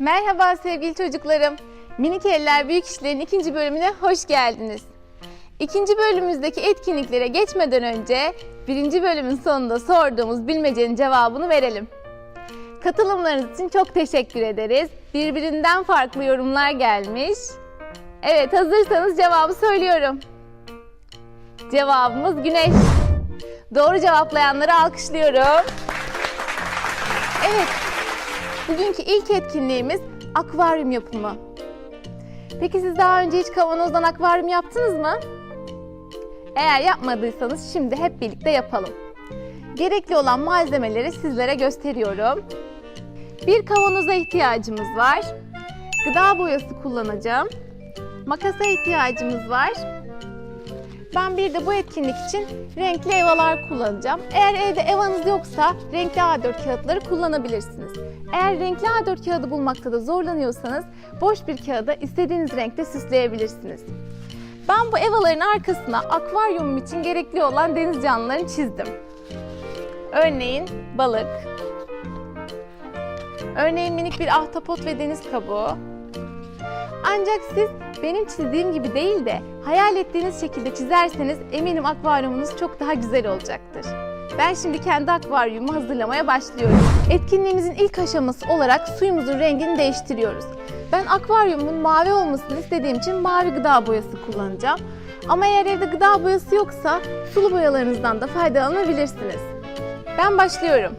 Merhaba sevgili çocuklarım. Minik Eller Büyük İşler'in ikinci bölümüne hoş geldiniz. İkinci bölümümüzdeki etkinliklere geçmeden önce birinci bölümün sonunda sorduğumuz bilmecenin cevabını verelim. Katılımlarınız için çok teşekkür ederiz. Birbirinden farklı yorumlar gelmiş. Evet hazırsanız cevabı söylüyorum. Cevabımız güneş. Doğru cevaplayanları alkışlıyorum. Evet, bugünkü ilk etkinliğimiz akvaryum yapımı. Peki siz daha önce hiç kavanozdan akvaryum yaptınız mı? Eğer yapmadıysanız şimdi hep birlikte yapalım. Gerekli olan malzemeleri sizlere gösteriyorum. Bir kavanoza ihtiyacımız var. Gıda boyası kullanacağım. Makasa ihtiyacımız var. Ben bir de bu etkinlik için renkli evalar kullanacağım. Eğer evde evanız yoksa renkli A4 kağıtları kullanabilirsiniz. Eğer renkli A4 kağıdı bulmakta da zorlanıyorsanız boş bir kağıda istediğiniz renkte süsleyebilirsiniz. Ben bu evaların arkasına akvaryumum için gerekli olan deniz canlılarını çizdim. Örneğin balık, örneğin minik bir ahtapot ve deniz kabuğu, ancak siz benim çizdiğim gibi değil de hayal ettiğiniz şekilde çizerseniz eminim akvaryumunuz çok daha güzel olacaktır. Ben şimdi kendi akvaryumumu hazırlamaya başlıyorum. Etkinliğimizin ilk aşaması olarak suyumuzun rengini değiştiriyoruz. Ben akvaryumumun mavi olmasını istediğim için mavi gıda boyası kullanacağım. Ama eğer evde gıda boyası yoksa sulu boyalarınızdan da faydalanabilirsiniz. Ben başlıyorum.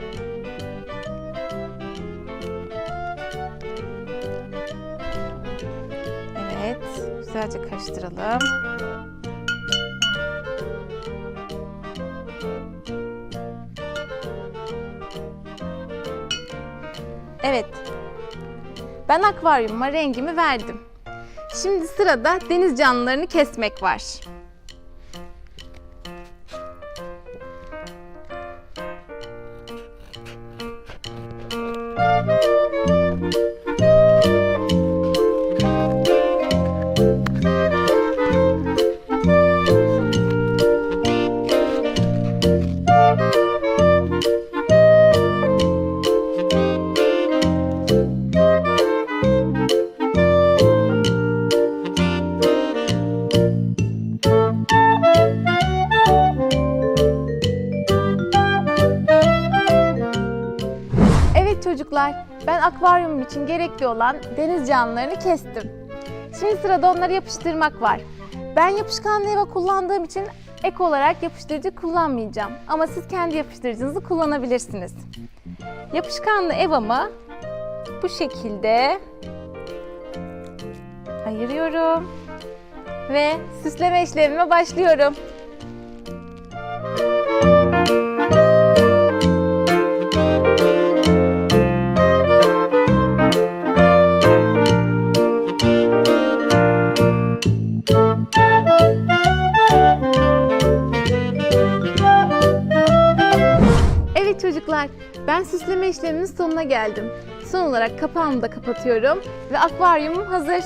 Evet, güzelce karıştıralım. Evet. Ben akvaryumuma rengimi verdim. Şimdi sırada deniz canlılarını kesmek var. Çocuklar, ben akvaryumum için gerekli olan deniz canlılarını kestim. Şimdi sırada onları yapıştırmak var. Ben yapışkanlı eva kullandığım için ek olarak yapıştırıcı kullanmayacağım. Ama siz kendi yapıştırıcınızı kullanabilirsiniz. Yapışkanlı evamı bu şekilde ayırıyorum ve süsleme işlemime başlıyorum. Evet çocuklar, ben süsleme işleminin sonuna geldim. Son olarak kapağımı da kapatıyorum ve akvaryumum hazır.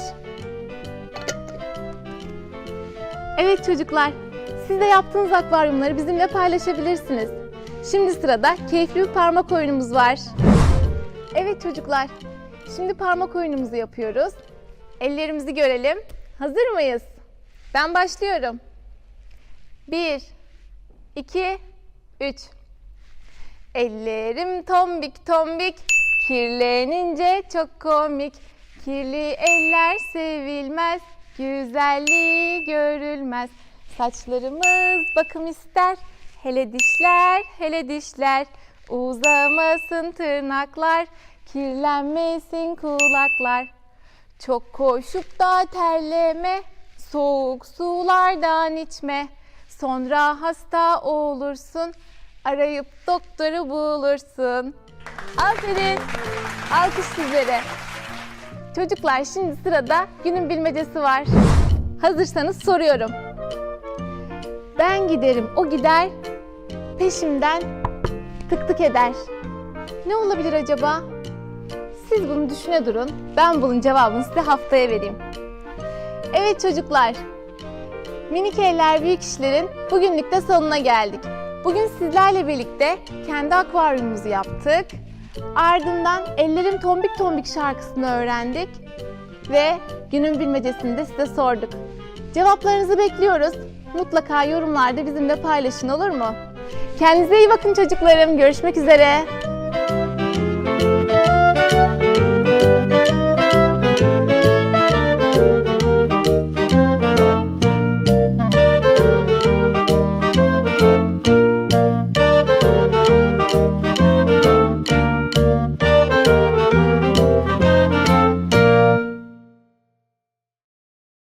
Evet çocuklar, siz de yaptığınız akvaryumları bizimle paylaşabilirsiniz. Şimdi sırada keyifli bir parmak oyunumuz var. Evet çocuklar, şimdi parmak oyunumuzu yapıyoruz. Ellerimizi görelim. Hazır mıyız? Ben başlıyorum. 1, 2, 3. Ellerim tombik tombik, kirlenince çok komik. Kirli eller sevilmez, güzelliği görülmez. Saçlarımız bakım ister, hele dişler, hele dişler. Uzamasın tırnaklar, kirlenmesin kulaklar. Çok koşup da terleme, soğuk sulardan içme. Sonra hasta olursun, arayıp doktoru bulursun. Aferin. Alkış sizlere. Çocuklar şimdi sırada günün bilmecesi var. Hazırsanız soruyorum. Ben giderim, o gider, peşimden tık tık eder. Ne olabilir acaba? Siz bunu düşüne durun. Ben bunun cevabını size haftaya vereyim. Evet çocuklar. Minik Eller Büyük İşler'in bugünlük de sonuna geldik. Bugün sizlerle birlikte kendi akvaryumumuzu yaptık. Ardından Ellerim Tombik Tombik şarkısını öğrendik. Ve günün bilmecesini de size sorduk. Cevaplarınızı bekliyoruz. Mutlaka yorumlarda bizimle paylaşın olur mu? Kendinize iyi bakın çocuklarım. Görüşmek üzere.